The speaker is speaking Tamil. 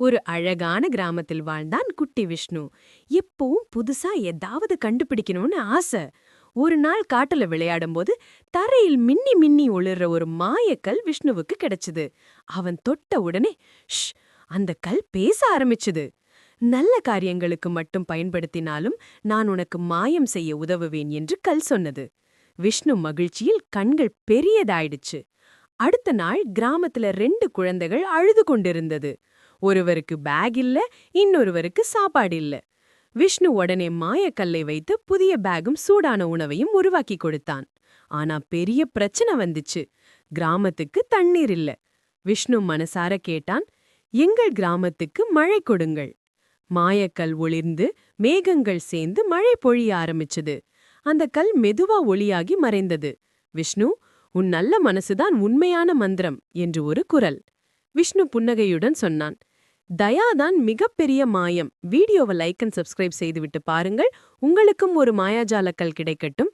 ஒரு அழகான கிராமத்தில் வாழ்ந்தான் குட்டி விஷ்ணு. எப்பவும் புதுசா ஏதாவது கண்டுபிடிக்கணும்னு ஆசை. ஒரு நாள் காட்டுல விளையாடும்போது தரையில் மின்னி மின்னி ஒளிர்ற ஒரு மாயக்கல் விஷ்ணுவுக்கு கிடைச்சது. அவன் தொட்ட உடனே ஷ் அந்த கல் பேச ஆரம்பிச்சது. நல்ல காரியங்களுக்கு மட்டும் பயன்படுத்தினாலும் நான் உனக்கு மாயம் செய்ய உதவுவேன் என்று கல் சொன்னது. விஷ்ணு மகிழ்ச்சியில் கண்கள் பெரியதாயிடுச்சு. அடுத்த நாள் கிராமத்துல ரெண்டு குழந்தைகள் அழுது கொண்டிருந்தது. ஒருவருக்கு பேக் இல்ல இன்னொருவருக்கு சாப்பாடு இல்ல. விஷ்ணு உடனே மாயக்கல்லை வைத்து புதிய பேகும் சூடான உணவையும் உருவாக்கி கொடுத்தான். ஆனா பெரிய பிரச்சனை வந்துச்சு. கிராமத்துக்கு தண்ணீர் இல்ல. விஷ்ணு மனசார கேட்டான் எங்கள் கிராமத்துக்கு மழை கொடுங்கள். மாயக்கல் ஒளிர்ந்து மேகங்கள் சேர்ந்து மழை பொழிய ஆரம்பிச்சது. அந்த கல் மெதுவா ஒளியாகி மறைந்தது. விஷ்ணு உன் நல்ல மனசுதான் உண்மையான மந்திரம் என்று ஒரு குரல். விஷ்ணு புன்னகையுடன் சொன்னான் தயாதான் மிகப்பெரிய மாயம். வீடியோவை லைக் அண்ட் சப்ஸ்கிரைப் செய்துவிட்டு பாருங்கள். உங்களுக்கும் ஒரு மாயாஜாலக்கல் கிடைக்கட்டும்.